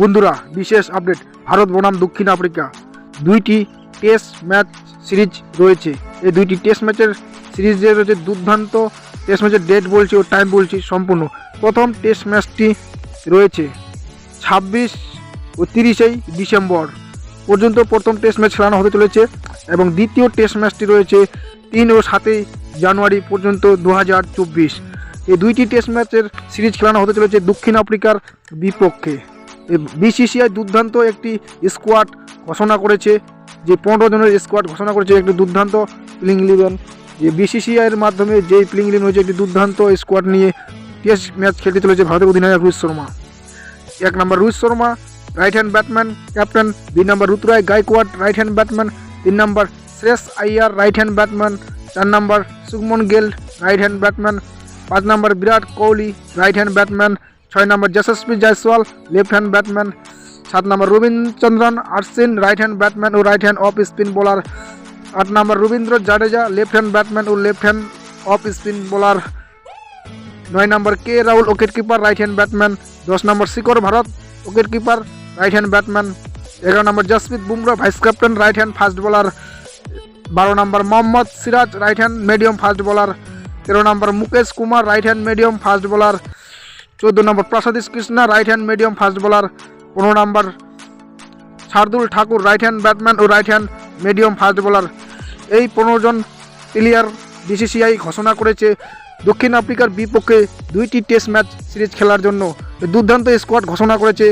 বন্ধুরা, বিশেষ আপডেট, ভারত বনাম দক্ষিণ আফ্রিকা। দুইটি টেস্ট ম্যাচ সিরিজ রয়েছে। এই দুইটি টেস্ট ম্যাচের সিরিজে রয়েছে দুর্দান্ত টেস্ট ম্যাচের ডেট বলছি ও টাইম বলছি সম্পূর্ণ। প্রথম টেস্ট ম্যাচটি রয়েছে ছাব্বিশ ও তিরিশেই ডিসেম্বর পর্যন্ত প্রথম টেস্ট ম্যাচ খেলানো হতে চলেছে এবং দ্বিতীয় টেস্ট ম্যাচটি রয়েছে তিন ও সাতই জানুয়ারি পর্যন্ত দু হাজার চব্বিশ। এই দুইটি টেস্ট ম্যাচের সিরিজ খেলানো হতে চলেছে দক্ষিণ আফ্রিকার বিপক্ষে। বিসিসিআই দুর্দান্ত একটি স্কোয়াড ঘোষণা করেছে, যে পনেরো জনের স্কোয়াড ঘোষণা করেছে একটি দুর্দান্ত প্লিং ইলেভেন যে বিসিসিআইয়ের মাধ্যমে যেই প্লেইং ইলেভেন হয়েছে, একটি দুর্দান্ত স্কোয়াড নিয়ে টেস্ট ম্যাচ খেলতে চলেছে ভারতের অধিনায়ক রোহিত শর্মা। এক নম্বর Rohit Sharma right hand batman captain দুই নম্বর Ruturaj Gaikwad right hand batman তিন নম্বর Shreyas Iyer right hand batman চার নম্বর Shubman Gill right hand batman পাঁচ নম্বর Virat Kohli right hand batman ছয় নম্বর Yashasvi Jaiswal left hand batman সাত নম্বর Ravichandran, Ashwin right hand batman ও right hand off spin bowler আট নম্বর Ravindra Jadeja left hand batman ও left hand off spin bowler নয় নম্বর K Rahul wicket keeper right hand batman দশ নম্বর শিকর Bharat wicket keeper right hand batman এগারো নম্বর Jasprit Bumrah vice captain right hand fast bowler বারো নম্বর Mohammed Siraj right hand medium fast bowler তেরো নম্বর Mukesh Kumar right hand medium fast bowler চোদ্দ নম্বর Prasidh Krishna right hand medium fast bowler পনেরো নম্বর, Shardul Thakur right hand batman ও right hand medium fast bowler এই পনেরো জন player BCCI ঘোষণা করেছে দক্ষিণ আফ্রিকার বিপক্ষে দুইটি টেস্ট ম্যাচ সিরিজ খেলার জন্য। দুর্দান্ত স্কোয়াড ঘোষণা করেছে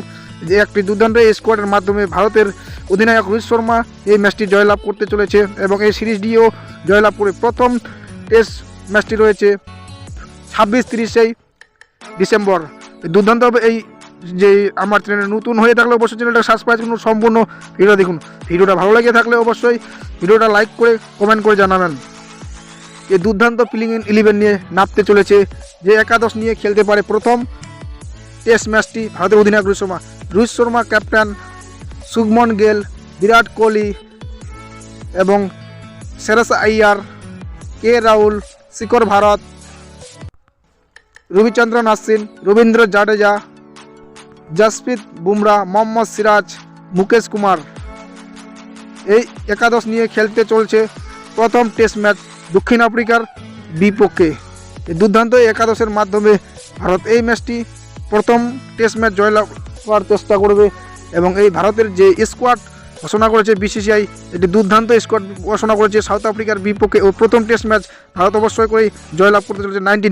যে একটি দুর্দান্ত স্কোয়াডের মাধ্যমে ভারতের অধিনায়ক রোহিত শর্মা এই ম্যাচটি জয়লাভ করতে চলেছে এবং এই সিরিজটিও জয়লাভ করে প্রথম টেস্ট ম্যাচটি রয়েছে। ছাব্বিশ তিরিশেই ডিসেম্বর। দুর্দান্তভাবে এই যে আমার চ্যানেলে নতুন হয়ে থাকলে অবশ্যই চ্যানেলটা সাবস্ক্রাইব করুন, সম্পূর্ণ ভিডিও দেখুন। ভিডিওটা ভালো লেগে থাকলে অবশ্যই ভিডিওটা লাইক করে কমেন্ট করে জানাবেন। এই দুর্দান্ত প্লেইং ইলেভেন নিয়ে নামতে চলেছে, যে একাদশ নিয়ে খেলতে পারে প্রথম টেস্ট ম্যাচটি ভারতের অধিনায়ক রোহিত শর্মা। রোহিত শর্মা ক্যাপ্টেন শুভমন গেল, বিরাট কোহলি এবং সেরাস আইয়ার, কে রাহুল শিকর ভারত রবিচন্দ্রন আশ্বিন রবীন্দ্র জাডেজা, জসপ্রীত বুমরা, মোহাম্মদ সিরাজ, মুকেশ কুমার। এই একাদশ নিয়ে খেলতে চলছে প্রথম টেস্ট ম্যাচ দক্ষিণ আফ্রিকার বিপক্ষে। দুর্দান্ত একাদশের মাধ্যমে ভারত এই ম্যাচটি প্রথম টেস্ট ম্যাচ জয়লাভ করার চেষ্টা করবে এবং এই ভারতের যে স্কোয়াড ঘোষণা করেছে বিসিসিআই এটি দুর্দান্ত স্কোয়াড ঘোষণা করেছে সাউথ আফ্রিকার বিপক্ষে ও প্রথম টেস্ট ম্যাচ ভারত অবশ্যই করেই জয়লাভ করতে চলেছে। নাইনটি